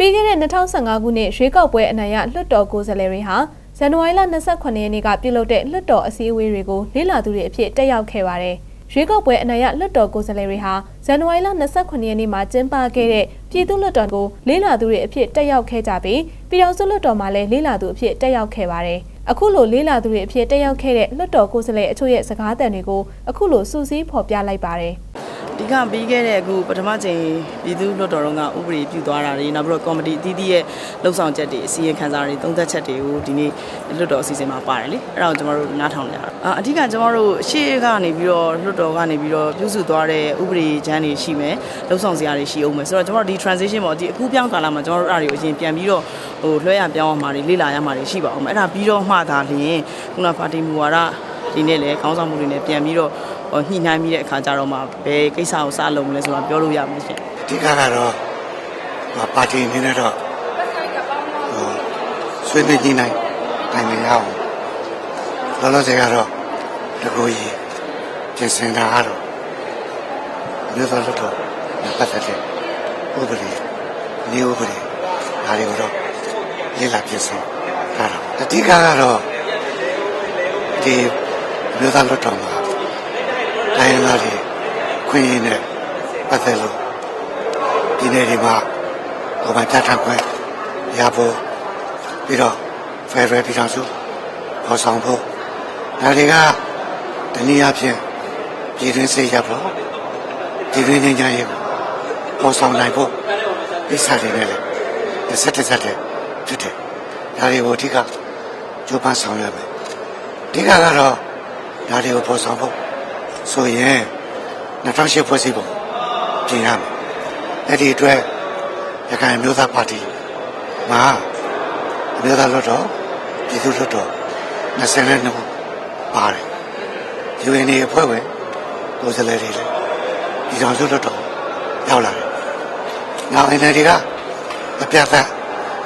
ပြီးခဲ့တဲ့2015ခုနှစ်ရွေးကောက်ပွဲအနိုင်ရလွှတ်တော်ကိုယ်စားလှယ်တွေဟာဇန်နဝါရီလ28ရက်နေ့ကပြုလုပ်တဲ့လွှတ်တော်အစည်းအဝေးတွေကိုလေ့လာသူတွေအဖြစ်တက်ရောက်ခဲ့ပါတယ်။ရွေးကောက်ပွဲအနိုင်ရလွှတ်တော်ကိုယ်စားလှယ်တွေဟာဇန်နဝါရီလ28ရက်နေ့မှာကျင်းပခဲ့တဲ့ပြည်သူ့လွှတ်တော်ကိုလေ့လာသူတွေအဖြစ်တက်ရောက်ခဲ့ကြပြီးပြည်တော်စုလွှတ်တော်မှာလည်းလေ့လာသူအဖြစ်တက်ရောက်ခဲ့ပါတယ်။အခုလိုလေ့လာသူတွေအဖြစ်တက်ရောက်ခဲ့တဲ့လွှတ်တော်ကိုယ်စားလှယ်အချို့ရဲ့စကားသံတွေကိုအခုလိုစူးစီးဖော်ပြလိုက်ပါတယ်။ဒီ ကပြီးခဲ့တဲ့အခုပထမချိန်ပြည်သူ့လွှတ်တော်တုန်းကဥပဒေပြုသွားတာတွေနောက်ပြီးတော့ကော်မတီအသီးသီးရဲ့လှုပ်ဆောင်ချက်တွေအစီရင်ခံစာတွေသုံးသပ်ချက်တွေကိုဒီနေ့လွှတ်တော်အစီအစဉ်မှာပါတယ်လေအဲ့ဒါကိုကျွန်တော်တို့နားထောင်ကြတာအာအဓိကကျွန်တော်တို့ရှေ့ကနေပြီးတော့လွှတ်တော်ကနေပြီးတော့ပြုစုသွားတဲ့ဥပဒေချမ်းတွေရှိမယ်လှုပ်ဆောင်စရာတွေရှိအောင်မယ်ဆိုတော့ကျွန်တော်တို့ဒီ transition ပေါ့ဒီအခုပြောင်းကာလမှာကျွန်တော်တို့အဲ့ဒါတွေကိုအရင်ပြန်ပြီးတော့ဟိုလွှဲရပြောင်းအောင်မှာတွေလေ့လာရမှာတွေရှိပါအောင်မယ်အဲ့ဒါပြီးတော့မှသာလျှင်ခုနပါတီမူဝါဒဒီနေ့လည်းခေါင်းဆောင်မှုတွေနဲ့ပြန်ပြီးတော့ဟို ညှိနှိုင်းပြီးတဲ့အခါကျတော့မှဘယ်ကိစ္စကိုစလုပ်မလဲဆိုတာပြောလို့ရမယ်ရှင်အဓိကကတော့ဟိုပါတီအနေနဲ့တော့ဟိုဆွေးနွေးကြည့်နိုင်တိုင်ပင်ရအောင်လောလောဆယ်ကတော့တကူကြီးပြင်ဆင်တာကတော့မြို့တော်လွတ်တော်နဲ့ပတ်သက်တဲ့ဥပဒေနေဥပဒေဒါတွေကိုတော့လေ့လာပြင်ဆင်တာတော့အဓိကကတော့ဒီမြို့တော်လွတ်တော်မှာ တိုင်းရင်းသားတွေခွင့်ရင်းနဲ့ပတ်သက်လို့ဒီနေ့ဒီမှာဟိုမှာတတ်ထခွဲရဖို့ပြီးတော့ Federal ပြည်ထောင်စုပေါ်ဆောင်ဖို့ဒါတွေကတနည်းအားဖြင့်ပြည်တွင်းစိတ်ရဖို့ပြည်တွင်းငြိမ်းချမ်းရေးကိုပေါ်ဆောင်နိုင်ဖို့ကိစ္စတွေနဲ့လည်းတစ်ဆက်တစ်ဆက်တည်းဖြစ်တယ်ဒါတွေကိုအဓိကကြိုးပမ်းဆောင်ရွက်မယ်အဓိကကတော့ဒါတွေကိုပေါ်ဆောင်ဖို့ ဆိုရင်2008ဖွဲ့စည်းပုံပြင်ရမယ်အဲ့ဒီအတွက်ရခိုင်အမျိုးသားပါတီမှာအမျိုးသားလွှတ်တော်ပြည်သူ့လွှတ်တော်22ခုပါတယ်။ UN အဖွဲ့ဝင်ကိုယ်စားလှယ်တွေလည်းပြည်ထောင်စုလွှတ်တော်ရောက်လာတယ်။နောက် NLD ကအပြတ်သက်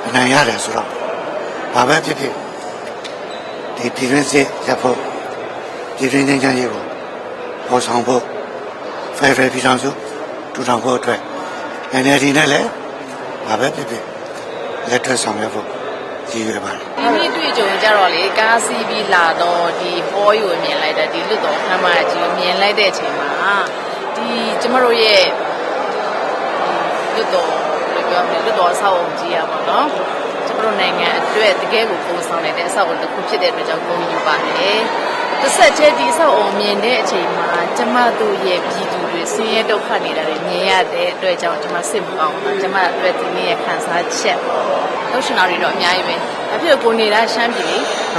အနိုင်ရတယ်ဆိုတော့ဘာပဲဖြစ်ဖြစ်ဒီပြည်တွင်းစစ်ရပ်ဖို့ပြည်တွင်းငြိမ်းချမ်းရေးကို ပေါ်ဆောင်ဖို့ Federal ပြည်ထောင်စုထူထောင်ဖို့အတွက် NLD နဲ့လည်းဘာပဲဖြစ်ဖြစ်လက်တွဲဆောင်ရွက်ဖို့ရည်ရွယ်ပါတယ်ဒီနေ့တွေ့ကြုံကြတော့လေကားစီးပြီးလာတော့ဒီဘောယူကိုမြင်လိုက်တဲ့ဒီလွတ်တော်ခမ်းမကြီးကိုမြင်လိုက်တဲ့အချိန်မှာဒီကျမတို့ရဲ့လွတ်တော်ဘယ်လိုပြောမလဲလွတ်တော်အဆောက်အုံကြီးရပါတော့ကျမတို့နိုင်ငံအတွက်တကယ်ကိုပုံဆောင်နေတဲ့အဆောက်အအုံတစ်ခုဖြစ်တဲ့အတွက်ကြောင့်ဂုဏ်ယူပါတယ် တစ်ဆက်တည်းဒီအဆောက်အအုံမြင်တဲ့အချိန်မှာကျမတို့ရဲ့ပြည်သူတွေဆင်းရဲဒုက္ခနေတာတွေမြင်ရတဲ့အတွက်ကြောင့်ကျမစိတ်မကောင်းဘူးကျမအတွက်ဒီနေ့ရဲ့ခံစားချက်ပေါ့လှုပ်ရှင်တော်တွေတော့အများကြီးပဲအဖြစ်ကိုနေတာရှမ်းပြည်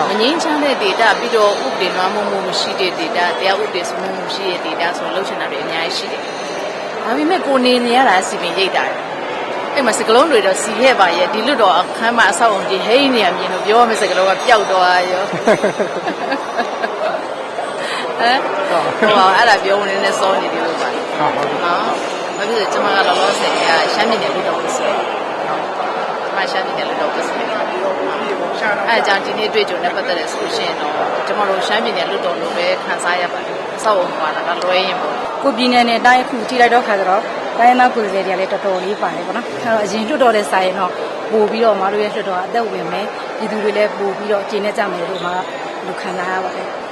မငင်းချမ်းတဲ့ဒေတာပြီးတော့ဥပဒေလွှမ်းမိုးမှုမရှိတဲ့ဒေတာတရားဥပဒေစိုးမိုးမှုရှိတဲ့ဒေတာဆိုလှုပ်ရှင်တော်တွေအများကြီးရှိတယ်ဒါပေမဲ့ကိုနေနေရတာစီပင်ရိတ်တာတယ်အဲ့မှာစကလုံးတွေတော့စီခဲ့ပါရဲ့ဒီလွတ်တော်အခမ်းမအဆောက်အုံကြီးဟိန်းနေရမြင်လို့ပြောရမယ့်စကလုံးကပျောက်သွားရော ဟမ်ဟိုအဲ့ဒါပြောနေနေစောနေတယ်လို့ပါဟုတ်ဟုတ်နော်ဘာဖြစ်လဲကျွန်မကလောလောဆယ်ကရှမ်းပြည်နယ်လွတ်တော်ကိုစီမရှမ်းပြည်နယ်လွတ်တော်ကိုစီအဲ့အကြောင်းဒီနေ့တွေ့ကြုံနဲ့ပတ်သက်တဲ့ဆိုရှင်တော့ကျွန်တော်တို့ရှမ်းပြည်နယ်လွတ်တော်လိုပဲခံစားရပါတယ်အဆောက်အုံပါတာကလွဲရင်ပေါ့ကိုပြည်နယ်နဲ့တိုင်းအခုထိလိုက်တော့ခါကြတော့တိုင်းသားကိုယ်စားလှယ်တွေကလည်းတော်တော်လေးပါတယ်ပေါ့နော်အဲတော့အရင်လွတ်တော်တဲ့စာရင်တော့ပို့ပြီးတော့မတို့ရဲ့လွတ်တော်အသက်ဝင်မယ်ပြည်သူတွေလည်းပို့ပြီးတော့အခြေနဲ့ကြမယ်လို့မှလူခံစားရပါတယ်အဲ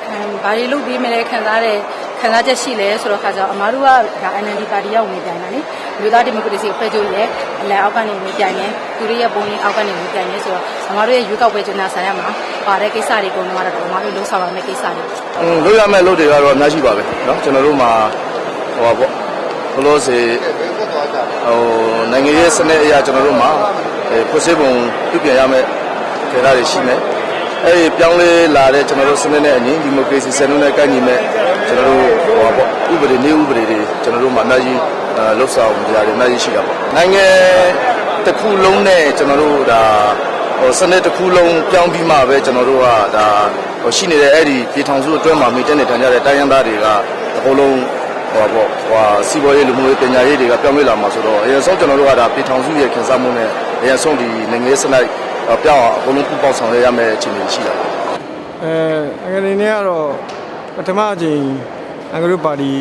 ဘာတွေလုပ်ပြီးမလဲခံစားတဲ့ခံစားချက်ရှိလဲဆိုတော့ခါကျတော့အမားတို့ကဒါ NLD ပါတီရောက်နေပြန်တာလေမြို့သားဒီမိုကရေစီအဖွဲ့ချုပ်ရဲ့အလံအောက်ကနေဝင်ပြန်နေသူတို့ရဲ့ပုံရင်းအောက်ကနေဝင်ပြန်နေဆိုတော့အမားတို့ရဲ့ရွေးကောက်ပွဲကျင်းပဆိုင်ရမှာပါတဲ့ကိစ္စတွေကုန်တော့တော့အမားတို့လုံးဆောင်ရမယ့်ကိစ္စတွေ อืมလို့ရမယ့်လို့တွေကတော့အများကြီးပါပဲเนาะကျွန်တော်တို့မှာဟိုပါပေါ့ဘလို့စေဟိုနိုင်ငံရေးစနစ်အရာကျွန်တော်တို့မှာအဲဖွဲ့စည်းပုံပြုပြင်ရမယ့်ဒေသတွေရှိမယ် အဲဒီပြောင်းလဲလာတဲ့ကျွန်တော်တို့စနစ်နဲ့အညီဒီမိုကရေစီစနစ်နဲ့ကိုက်ညီမဲ့ကျွန်တော်တို့ဟိုပါပေါ့ဥပဒေနေဥပဒေတွေကျွန်တော်တို့မှာအများကြီးအဲလှုပ်ဆောင်ကြရတယ်အများကြီးရှိတာပေါ့နိုင်ငံတစ်ခုလုံးနဲ့ကျွန်တော်တို့ဒါဟိုစနစ်တစ်ခုလုံးပြောင်းပြီးမှပဲကျွန်တော်တို့ကဒါဟိုရှိနေတဲ့အဲ့ဒီပြည်ထောင်စုအတွင်းမှာမိတက်နေထိုင်ကြတဲ့တိုင်းရင်းသားတွေကအကုန်လုံးဟိုပေါ့ဟိုစီးပွားရေးလူမှုရေးပညာရေးတွေကပြောင်းလဲလာမှာဆိုတော့အရင်ဆုံးကျွန်တော်တို့ကဒါပြည်ထောင်စုရဲ့ခင်စားမှုနဲ့အရင်ဆုံးဒီနိုင်ငံရေးစနစ် ပြောင်းအောင်အကုန်လုံးပူပေါင်းဆောင်ရွက်ရမယ့်အခြေအနေရှိတာပေါ့အဲအငယ်နေကတော့ပထမအကြိမ်အင်္ဂလိပ်ပါတီ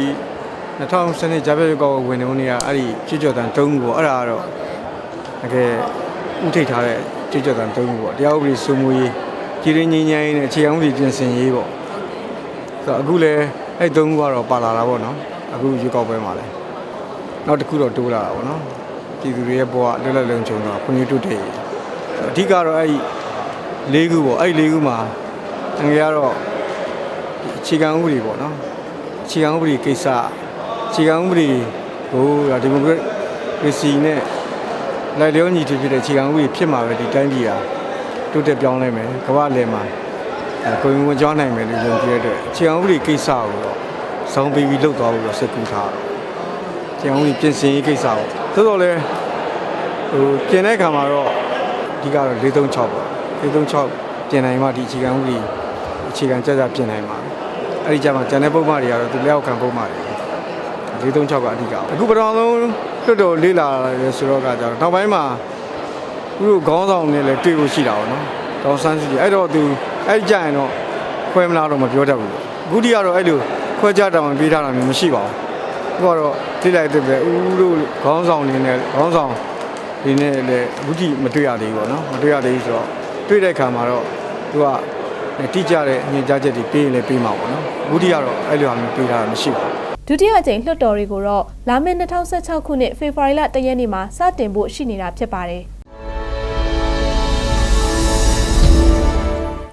2010နှစ်ဂျာပြရွေးကောက်ပွဲဝင်နေဦးနေရအဲ့ဒီချွတ်ကြော်တန်၃ခုပေါ့အဲ့ဒါကတော့တကယ်ဥထိတ်ထားတဲ့ကြွကြတန်သုံးခုပေါ့တရားဥပဒေစိုးမိုးရေးကြည်ရင်းငြိမ်းချမ်းရေးနဲ့အခြေခံဥပဒေပြင်ဆင်ရေးပေါ့ဆိုတော့အခုလည်းအဲ့သုံးခုကတော့ပါလာတာပေါ့နော်အခုရွေးကောက်ပွဲမှာလည်းနောက်တစ်ခုတော့တိုးလာတာပေါ့နော်ပြည်သူတွေရဲ့ဘဝလွတ်လပ်လုံခြုံတော့ခွင့်ရတုတ်တယ် အဓိကတော့အဲ့ဒီလေးခုပေါ့အဲ့ဒီလေးခုမှာငွေကတော့အခြေခံဥပဒေပေါ့နော်အခြေခံဥပဒေကိစ္စအခြေခံဥပဒေကိုဒီမိုကရေစီနဲ့လိုက်လျောညီထွေဖြစ်တဲ့ခြေခံဥပဒေဖြစ်မှာပဲဒီတိုင်းပြည်ဟာတိုးတက်ပြောင်းလဲမယ်ကမ္ဘာလယ်မှာအဲကိုယ်ဝင်ကြောင်းနိုင်မယ်လို့ယုံကြည်ရတဲ့ခြေခံဥပဒေကိစ္စကိုတော့ဇောင်းပေးပြီးလှုပ်သွားဖို့တော့စိတ်ကူးထားတယ်ခြေခံဥပဒေပြင်ဆင်ရေးကိစ္စကိုသို့တော်လည်းဟိုပြင်တဲ့အခါမှာတော့ အဓိကတော့436ပေါ့436ပြင်နိုင်မှဒီခြေခံဥပဒေအခြေခံကြကြပြင်နိုင်မှာအဲ့ဒီကြမှာကျန်တဲ့ပုံမှန်တွေကတော့သူလက်အောက်ခံပုံမှန်တွေ436ကအဓိကအခုပထမဆုံးလွတ်တော်လေးလာတယ်ဆိုတော့ကကြတော့နောက်ပိုင်းမှာသူတို့ခေါင်းဆောင်နဲ့လည်းတွေ့ဖို့ရှိတာပေါ့နော်တောင်ဆန်းစီအဲ့တော့သူအဲ့ကြရင်တော့ခွဲမလားတော့မပြောတတ်ဘူးအခုတိကတော့အဲ့လိုခွဲကြတောင်ပေးထားတာမျိုးမရှိပါဘူးသူကတော့တိလိုက်တဲ့ပဲဦးတို့ခေါင်းဆောင်နေနဲ့ခေါင်းဆောင် ဒီနဲ့လည်းအခုတိမတွေ့ရသေးဘူးပေါ့နော်မတွေ့ရသေးဘူးဆိုတော့တွေ့တဲ့အခါမှာတော့သူကတိကျတဲ့ညင်ကြားချက်တွေပေးရင်လည်းပေးမှာပေါ့နော်အခုတိကတော့အဲ့လိုအမျိုးပေးထားတာမရှိပါဘူးဒုတိယအကြိမ်လွှတ်တော်တွေကိုတော့လာမယ့်2016ခုနှစ်ဖေဖော်ဝါရီလ1ရက်နေ့မှာစတင်ဖို့ရှိနေတာဖြစ်ပါတယ်။